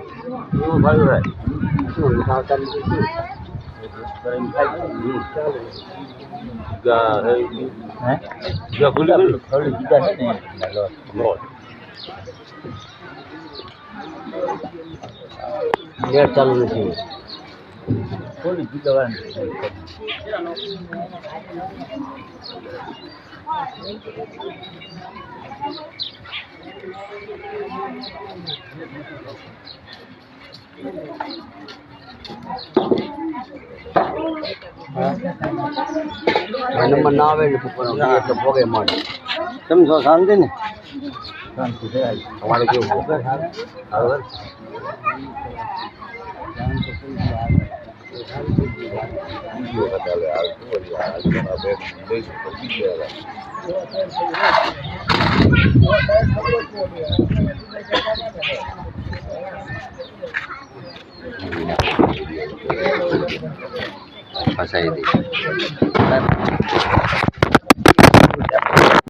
એવું ભાડું રહે શું ખાવતા નથી શું કરીને ખાઈ ગા નંબર ના આવે ને એટલે ભોગે માંડે તમે છો? શાંતિ ને? શાંતિ તમારે કેવું? બરાબર. આવે. pasay din.